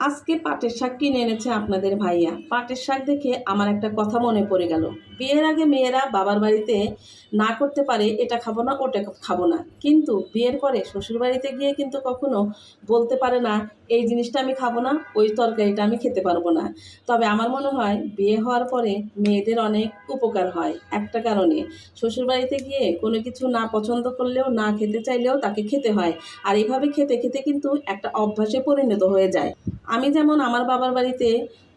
আজকে পাটের শাক কিনে এনেছে আপনাদের ভাইয়া। পাটের শাক দেখে আমার একটা কথা মনে পড়ে গেল। বিয়ের আগে মেয়েরা বাবার বাড়িতে না করতে পারে, এটা খাব না, ওটা খাব না। কিন্তু বিয়ের পরে শ্বশুর বাড়িতে গিয়ে কিন্তু কখনো বলতে পারে না, এই জিনিসটা আমি খাব না, ওই তরকারিটা আমি খেতে পারব না। তবে আমার মনে হয় বিয়ে হওয়ার পরে মেয়েদের অনেক উপকার হয়, একটা কারণে। শ্বশুর বাড়িতে গিয়ে কোনো কিছু না পছন্দ করলেও, না খেতে চাইলেও তাকে খেতে হয়। আর এইভাবে খেতে খেতে কিন্তু একটা অভ্যাসে পরিণত হয়ে যায়। আমি যেমন আমার বাবার বাড়িতে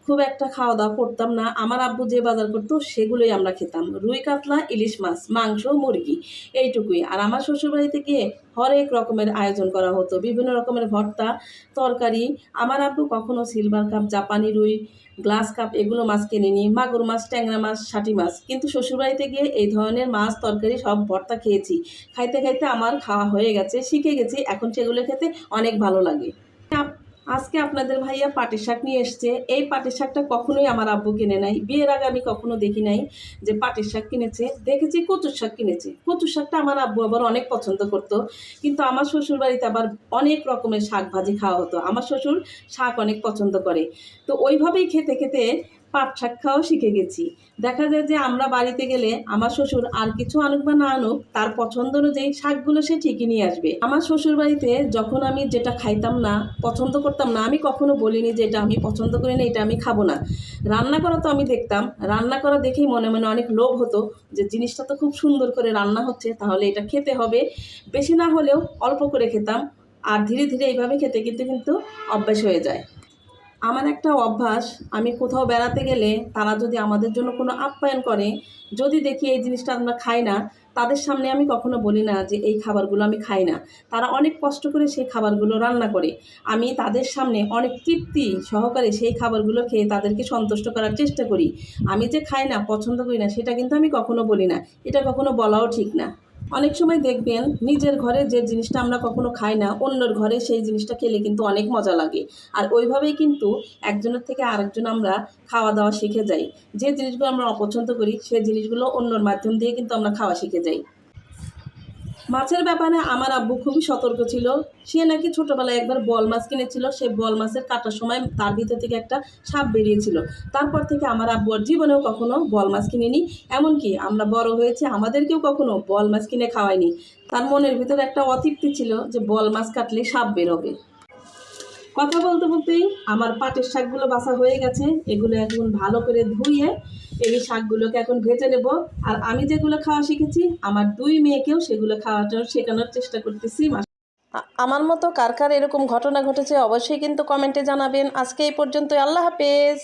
খুব একটা খাওয়া দাওয়া করতাম না, আমার আব্বু যে বাজার করতো সেগুলোই আমরা খেতাম। রুই, কাতলা, ইলিশ মাছ, মাংস, মুরগি, এইটুকুই। আর আমার শ্বশুরবাড়িতে গিয়ে হরেক রকমের আয়োজন করা হতো, বিভিন্ন রকমের ভর্তা, তরকারি। আমার আব্বু কখনো সিলভার কাপ জাপানি রুই গ্লাস কাপ এগুলো মাছ কিনে নিই মাগুর মাছ, ট্যাংরা মাছ ষাটি মাছ। কিন্তু শ্বশুরবাড়িতে গিয়ে এই ধরনের মাছ, তরকারি, সব ভর্তা খেয়েছি। খাইতে খাইতে আমার খাওয়া হয়ে গেছে, শিখে গেছি। এখন সেগুলো খেতে অনেক ভালো লাগে। আজকে আপনাদের ভাইয়া পাটের শাক নিয়ে এসছে। এই পাটের শাকটা কখনোই আমার আব্বু কিনে নাই। বিয়ের আগে আমি কখনো দেখি নাই যে পাটের শাক কিনেছে। দেখেছি কচুর শাক কিনেছে। কচুর শাকটা আমার আব্বু আবার অনেক পছন্দ করতো। কিন্তু আমার শ্বশুর বাড়িতে আবার অনেক রকমের শাক ভাজি খাওয়া হতো। আমার শ্বশুর শাক অনেক পছন্দ করে। তো ওইভাবেই খেতে খেতে পাট শাক খাওয়াও শিখে গেছি। দেখা যায় যে আমরা বাড়িতে গেলে আমার শ্বশুর আর কিছু আনুক বা না আনুক, তার পছন্দ অনুযায়ী শাকগুলো সে ঠিকই নিয়ে আসবে। আমার শ্বশুর বাড়িতে যখন আমি যেটা খাইতাম না, পছন্দ করতাম না, আমি কখনো বলিনি যে এটা আমি পছন্দ করি না, এটা আমি খাব না। রান্না করা তো আমি দেখতাম। রান্না করা দেখেই মনে মনে অনেক লোভ হতো যে জিনিসটা তো খুব সুন্দর করে রান্না হচ্ছে, তাহলে এটা খেতে হবে। বেশি না হলেও অল্প করে খেতাম। আর ধীরে ধীরে এইভাবে খেতে খেতে কিন্তু অভ্যাস হয়ে যায়। আমার একটা অভ্যাস, আমি কোথাও বেড়াতে গেলে তারা যদি আমাদের জন্য কোনো আপ্যায়ন করে, যদি দেখি এই জিনিসটা আমরা খাই না, তাদের সামনে আমি কখনো বলি না যে এই খাবারগুলো আমি খাই না। তারা অনেক কষ্ট করে সেই খাবারগুলো রান্না করে। আমি তাদের সামনে অনেক তৃপ্তি সহকারে সেই খাবারগুলো খেয়ে তাদেরকে সন্তুষ্ট করার চেষ্টা করি। আমি যে খাই না, পছন্দ করি না, সেটা কিন্তু আমি কখনো বলি না। এটা কখনো বলাও ঠিক না। অনেক সময় দেখবেন নিজের ঘরে যে জিনিসটা আমরা কখনো খাই না, অন্যর ঘরে সেই জিনিসটা খেলে কিন্তু অনেক মজা লাগে। আর ওইভাবেই কিন্তু একজনের থেকে আরেকজন আমরা খাওয়া দাওয়া শিখে যাই। যে জিনিসগুলো আমরা অপছন্দ করি সেই জিনিসগুলো অন্যর মাধ্যম দিয়ে কিন্তু আমরা খাওয়া শিখে যাই। মাছের ব্যাপারে আমার আব্বু খুবই সতর্ক ছিল। সে নাকি ছোটবেলায় একবার বল মাছ কিনেছিল। সে বল মাছের কাটার সময় তার ভিতর থেকে একটা সাপ বেরিয়েছিল। তারপর থেকে আমার আব্বু আর জীবনেও কখনো বল মাছ কিনেনি। এমনকি আমরা বড় হয়েছে, আমাদেরকেও কখনো বল মাছ কিনে খাওয়ায়নি। তার মনের ভিতরে একটা অতৃপ্তি ছিল যে বল মাছ কাটলে সাপ বেরোবে। কথা বলতে বলতেই আমার পাটের শাকগুলো বাসা হয়ে গেছে। এগুলো এখন ভালো করে ধুয়ে এই শাকগুলোকে এখন ভেজে নেব। আর আমি যেগুলো খাওয়া শিখেছি, আমার দুই মেয়েকেও সেগুলো খাওয়াটার শেখানোর চেষ্টা করতেছি। আমার মতো কার কার এরকম ঘটনা ঘটেছে অবশ্যই কিন্তু কমেন্টে জানাবেন। আজকে এই পর্যন্ত আল্লাহ হাফেজ।